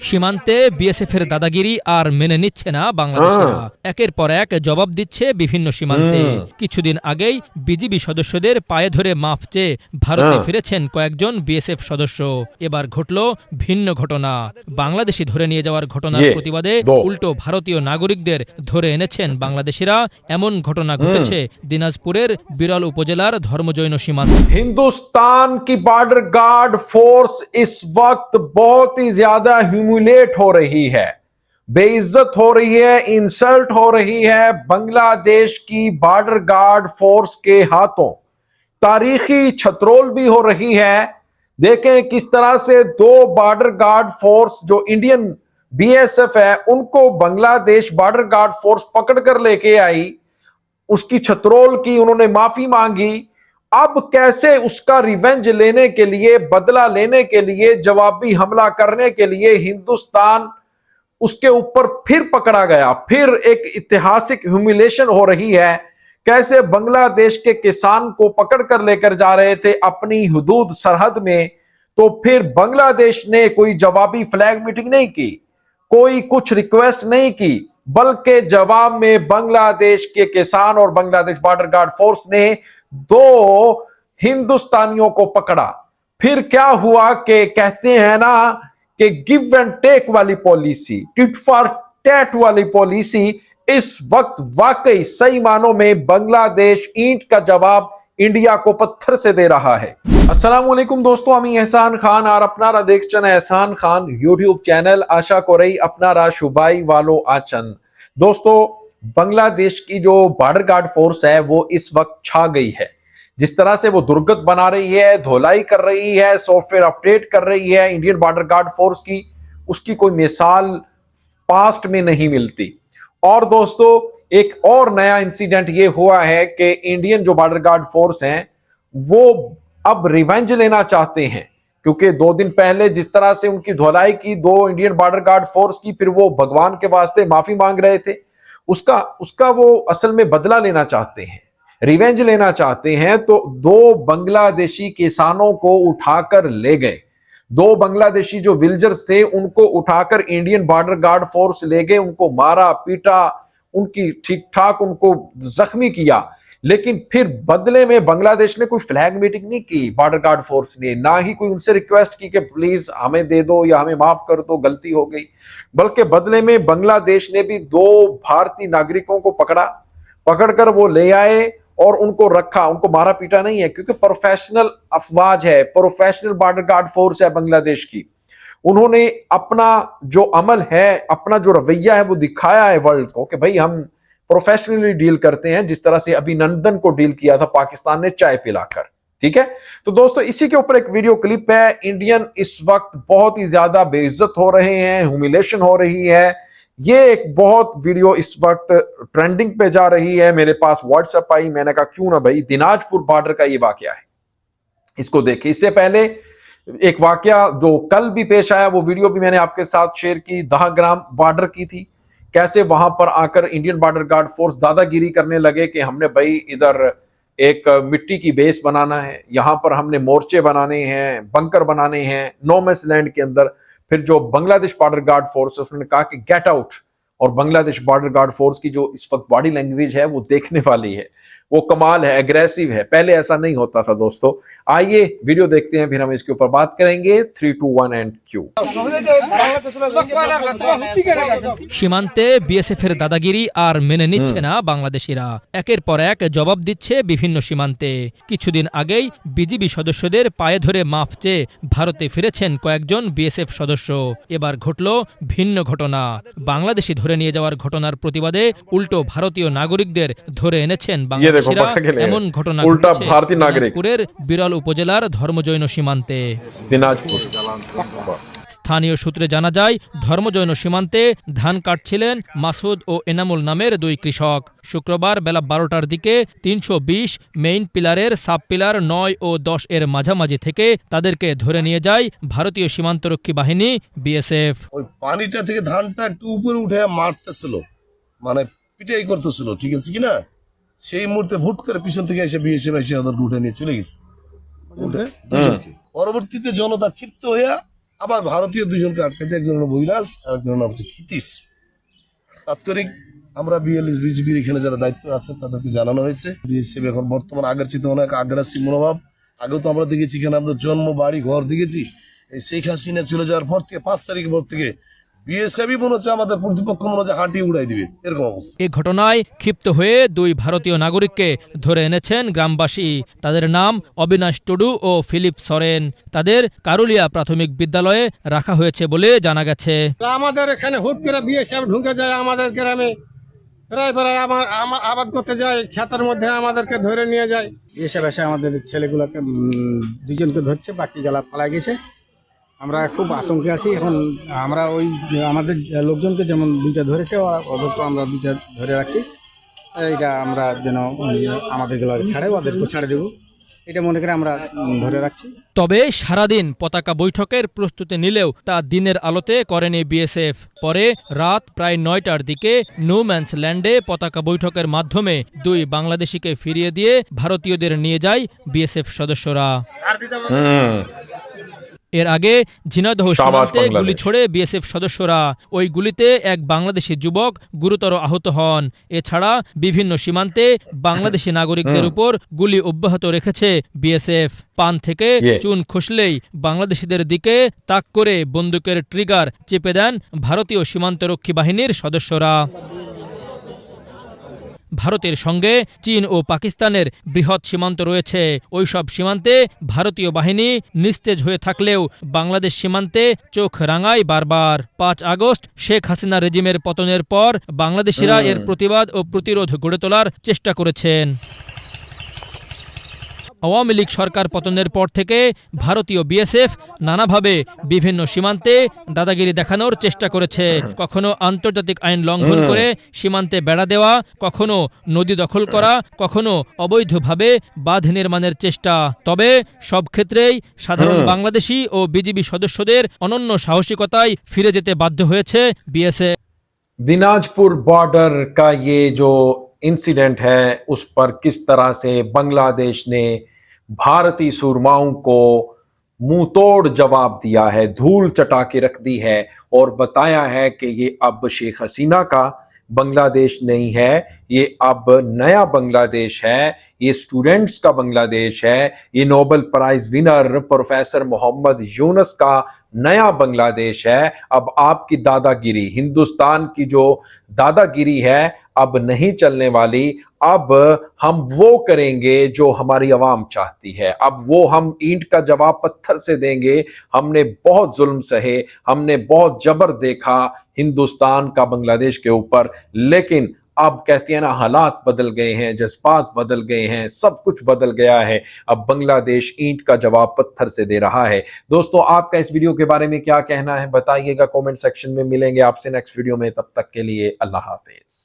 সীমান্তে বিএসএফ এর দাদাগিরি আর মেনে নিচ্ছে না বাংলাদেশ হ্যাঁ। একের পর এক জবাব দিচ্ছে বিভিন্ন সীমান্তে। হ্যাঁ। কিছুদিন আগেই বিজিবি সদস্যদের পায়ে ধরে মাফ চেয়ে ভারতে হ্যাঁ। ফিরেছেন কয়েকজন বিএসএফ সদস্য। এবার ঘটল ভিন্ন ঘটনা। বাংলাদেশি ধরে নিয়ে যাওয়ার ঘটনার ইয়ে, প্রতিবাদে উল্টো ভারতীয় নাগরিকদের ধরে এনেছেন বাংলাদেশিরা। এমন ঘটনা ঘটেছে দিনাজপুরের বিরল উপজেলার ধর্মজৈন সীমান্ত। হিন্দুস্তান কি বর্ডার গার্ড गार्ड फोर्स इस वक्त बहुत ही ज़्यादा ह्यूमिलेट हो रही है। बेइज्जत हो रही है इंसल्ट हो रही है बांग्लादेश की बॉर्डर गार्ड फोर्स के हाथों। तारीखी छतरोल भी हो रही है। देखें किस तरह से दो बॉर्डर गार्ड फोर्स जो इंडियन बीएसएफ है, उनको बांग्लादेश बॉर्डर गार्ड फोर्स पकड़ कर लेके आई। उसकी छत्रोल की उन्होंने माफ़ी मांगी। अब कैसे उसका रिवेंज लेने के लिए, बदला लेने के लिए, जवाबी हमला करने के लिए हिंदुस्तान उसके ऊपर फिर पकड़ा गया। फिर एक ऐतिहासिक ह्यूमिलेशन हो रही है। कैसे बांग्लादेश के किसान को पकड़ कर लेकर जा रहे थे अपनी हदूद सरहद में तो फिर बांग्लादेश ने कोई जवाबी फ्लैग मीटिंग नहीं की, कोई कुछ रिक्वेस्ट नहीं की। बल्कि जवाब में बांग्लादेश के किसान और बांग्लादेश बॉर्डर गार्ड फोर्स ने दो हिंदुस्तानियों को पकड़ा। फिर क्या हुआ कि कहते हैं ना कि गिव एंड टेक वाली पॉलिसी टिट फॉर टैट वाली पॉलिसी इस वक्त वाकई सही मानों में बांग्लादेश ईंट का जवाब इंडिया को पत्थर से दे रहा है। असलम दोस्तों हमी एहसान खान और अपना रा देख चन एहसान खान यूट्यूब चैनल। आशा को रही अपना रा शुबाई वालो आचन। दोस्तों, बांग्लादेश की जो बॉर्डर गार्ड फोर्स है, वो इस वक्त छा गई है। जिस तरह से वो दुर्गत बना रही है, धोलाई कर रही है सॉफ्टवेयर अपडेट कर रही है इंडियन बॉर्डर गार्ड फोर्स की, उसकी कोई मिसाल पास्ट में नहीं मिलती। और दोस्तों एक और नया इंसिडेंट ये हुआ है कि इंडियन जो बॉर्डर गार्ड फोर्स हैं, वो अब रिवेंज लेना चाहते हैं। क्योंकि दो दिन पहले जिस तरह से उनकी धुलाई की, दो इंडियन बॉर्डर गार्ड फोर्स की, फिर वो भगवान के वास्ते माफ़ी मांग रहे थे। उसका उसका वो असल में बदला लेना चाहते हैं रिवेंज लेना चाहते हैं तो दो बांग्लादेशी किसानों को उठाकर ले गए। दो बांग्लादेशी जो विल्जर्स थे, उनको उठाकर इंडियन बॉर्डर गार्ड फोर्स ले गए, उनको मारा, पीटा उनकी ठीक ठाक उनको जख्मी किया। लेकिन फिर बदले में बांग्लादेश ने कोई फ्लैग मीटिंग नहीं की। बॉर्डर गार्ड फोर्स ने, ना ही कोई उनसे रिक्वेस्ट की कि प्लीज़ हमें दे दो या हमें माफ़ कर दो, गलती हो गई। बल्कि बदले में बांग्लादेश ने भी दो भारतीय नागरिकों को पकड़ा। पकड़कर वो ले आए और उनको रखा। उनको मारा पीटा नहीं है, क्योंकि प्रोफेशनल अफवाज है। प्रोफेशनल बॉर्डर गार्ड फोर्स है बांग्लादेश की। उन्होंने अपना जो अमल है, अपना जो रवैया है, वो दिखाया है वर्ल्ड को कि भाई हम प्रोफेशनली डील करते हैं, जिस तरह से अभिनंदन को डील किया था, पाकिस्तान ने चाय पिलाकर। ठीक है? तो दोस्तों, इसी के ऊपर एक वीडियो क्लिप है। इंडियन इस वक्त बहुत ही ज़्यादा बेइज्जत हो रहे हैं ह्यूमिलेशन हो रही है। ये एक बहुत वीडियो इस वक्त ट्रेंडिंग पे जा रही है। मेरे पास व्हाट्सएप आई, मैंने कहा, क्यों ना भाई, दिनाजपुर बॉर्डर का ये वाक्य है इसको देखिए इससे पहले एक वाकया जो कल भी पेश आया, वो वीडियो भी मैंने आपके साथ शेयर की। दहग्राम बॉर्डर की थी। कैसे वहाँ पर आकर इंडियन बॉर्डर गार्ड फोर्स दादागिरी करने लगे कि हमने भाई इधर एक मिट्टी की बेस बनाना है, यहाँ पर हमने मोर्चे बनाने हैं, बंकर बनाने हैं, नोमेस लैंड के अंदर। फिर जो बांग्लादेश बॉर्डर गार्ड फोर्स उसने कहा कि गेट आउट। और बांग्लादेश बॉर्डर गार्ड फोर्स की जो इस वक्त बॉडी लैंग्वेज है, वो देखने वाली है। वो कमाल है एग्रेसिव है पहले ऐसा नहीं होता था दोस्तों आइए वीडियो देखते हैं फिर हम इसके ऊपर बात करेंगे three two one and Q সীমান্তে বিএসএফ এর দাদাগিরি আর মেনে নিচ্ছে না বাংলাদেশিরা একের পর এক জবাব দিচ্ছে বিভিন্ন সীমান্তে কিছুদিন আগেই বিজিবি সদস্যদের পায়ে ধরে মাফ চেয়ে ভারতে ফিরেছেন কয়েকজন বিএসএফ সদস্য এবার ঘটল ভিন্ন ঘটনা বাংলাদেশি ধরে নিয়ে যাওয়ার ঘটনার প্রতিবাদে উল্টো ভারতীয় নাগরিকদের ধরে এনেছেন বাংলাদেশিরা এমন ঘটনা উল্টা ভারতীয় বিরল উপজেলার ধর্মজৈন সীমান্তে। দিনাজপুর। স্থানীয় সূত্রে জানা যায় ধর্মজৈন সীমান্তে ধান কাটছিলেন মাসুদ ও এনামুল নামের দুই কৃষক। শুক্রবার বেলা বারোটার দিকে তিনশো বিশ মেইন পিলারের সাব পিলার নয় ও দশ এর মাঝামাঝি থেকে তাদেরকে ধরে নিয়ে যায় ভারতীয় সীমান্তরক্ষী বাহিনী বিএসএফ। ওই পানিটা থেকে ধানটা একটু উপরে উঠে মারতেছিল। মানে পিটাই করতেছিল ঠিক আছে কিনা সেই মুহূর্তে ভুট করে পিছন থেকে এসে বিএসএফ এসে ওদের উঠে নিয়ে চলে গেছে। পরবর্তীতে জনতা ক্ষিপ্ত হইয়া আবার ভারতীয় দুজনকে আটকেছে একজন হলো বৈরাজ আর একজন নাম হচ্ছে ক্ষিতিশ। তাৎক্ষণিক আমরা বিএলএস বিজেপির এখানে যারা দায়িত্ব আছে তাদেরকে জানানো হয়েছে। বিএসএফ এখন বর্তমান আগের চিন্তা অনেক আগ্রাসী মনোভাব। আগেও তো আমরা দেখেছি এখানে আমাদের জন্ম বাড়ি ঘর দেখেছি। এই শেখ হাসিনা চলে যাওয়ার পর থেকে পাঁচ তারিখের পর থেকে বিএসএফই মনে হচ্ছে আমাদের প্রতিপক্ষ মনে হচ্ছে হাঁটিয়ে উড়াই দিবে। এরকম অবস্থা। এ ঘটনায় ক্ষিপ্ত হয়ে দুই ভারতীয় নাগরিককে ধরে এনেছেন গ্রামবাসী। তাদের নাম অবিনাশ টুডু ও ফিলিপ সরেন। তাদের কারুলিয়া প্রাথমিক বিদ্যালয়ে রাখা হয়েছে বলে জানা গেছে। তা আমাদের এখানে হুট করে বিএসএফ ঢুকে যায় আমাদের গ্রামে প্রায় প্রায় আমার আবাদ করতে যায় ক্ষেতের মধ্যে আমাদেরকে ধরে নিয়ে যায়। বিএসএফ এসে আমাদের ছেলেগুলোকে দুজনকে ধরছে বাকি গেলা পালা গেছে। আমরা খুব আতঙ্কে আছি। এখন আমরা ওই আমাদের লোকজনকে যেমন দুইটা ধরেছে ওদেরকে আমরা দুইটা ধরে রাখছি। এইটা আমরা যেন আমাদের গেলা ছাড়ে ওদেরকে ছাড়ে দেবো। এটা মনে করে আমরা ধরে রাখছি। তবে সারাদিন পতাকা বৈঠকের প্রস্তুতি নিলেও তা দিনের আলোতে করেনি বিএসএফ। পরে রাত প্রায় নয়টার দিকে নোম্যান্স ল্যান্ডে পতাকা বৈঠকের মাধ্যমে দুই বাংলাদেশিকে ফিরিয়ে দিয়ে ভারতীয়দের নিয়ে যায় বিএসএফ সদস্যরা। এর আগে ঝিনাইদহ শাবাশ সীমান্তে গুলি ছড়ে বিএসএফ সদস্যরা ওই গুলিতে এক বাংলাদেশি যুবক গুরুতর আহত হন। এছাড়া বিভিন্ন সীমান্তে বাংলাদেশি নাগরিকদের উপর গুলি অব্যাহত রেখেছে বিএসএফ। পান থেকে ইয়ে। চুন খসলেই বাংলাদেশিদের দিকে তাক করে বন্দুকের ট্রিগার চেপে দেন ভারতীয় সীমান্তরক্ষী বাহিনীর সদস্যরা। ভারতের সঙ্গে চীন ও পাকিস্তানের বৃহৎ সীমান্ত রয়েছে। ওইসব সীমান্তে ভারতীয় বাহিনী নিস্তেজ হয়ে থাকলেও বাংলাদেশ সীমান্তে চোখ রাঙায় বারবার। পাঁচ আগস্ট শেখ হাসিনা রেজিমের পতনের পর বাংলাদেশিরা এর প্রতিবাদ ও প্রতিরোধ গড়ে তোলার চেষ্টা করেছেন। আওয়ামী লীগ সরকার পতনের পর থেকে ভারতীয় বিএসএফ নানাভাবে বিভিন্ন সীমান্তে দাদাগিরি দেখানোর চেষ্টা করেছে। কখনো আন্তর্জাতিক আইন লঙ্ঘন হ্যাঁ। করে সীমান্তে বেড়া দেওয়া কখনো নদী দখল করা কখনো অবৈধভাবে বাঁধ নির্মাণের চেষ্টা। তবে সব ক্ষেত্রেই সাধারণ হ্যাঁ। বাংলাদেশি ও বিজিবি সদস্যদের অনন্য সাহসিকতায় ফিরে যেতে বাধ্য হয়েছে বিএসএফ। দিনাজপুর বর্ডার কা इंसिडेंट है, उस पर किस तरह से बांग्लादेश ने भारतीय सुरमाओं को मुँह तोड़ जवाब दिया है, धूल चटा के रख दी है और बताया है कि ये अब शेख हसीना का बांग्लादेश नहीं है, ये अब नया बांग्लादेश है, ये स्टूडेंट्स का बांग्लादेश है, ये Nobel prize winner professor Mohammad Yunus का नया बांग्लादेश है। अब आपकी दादागिरी, हिंदुस्तान की जो दादागिरी है अब नहीं चलने वाली, अब हम वो करेंगे जो हमारी आवाम चाहती है। अब वो हम ईंट का जवाब पत्थर से देंगे। हमने बहुत जुल्म सहे, हमने बहुत जबर देखा हिंदुस्तान का बांग्लादेश के ऊपर, लेकिन अब कहती है ना, हालात बदल गए हैं, जज्बात बदल गए हैं, सब कुछ बदल गया है। अब बांग्लादेश ईंट का जवाब पत्थर से दे रहा है। दोस्तों, आपका इस वीडियो के बारे में क्या कहना है? बताइएगा, कमेंट सेक्शन में मिलेंगे आपसे नेक्स्ट वीडियो में। तब तक के लिए अल्लाह हाफिज।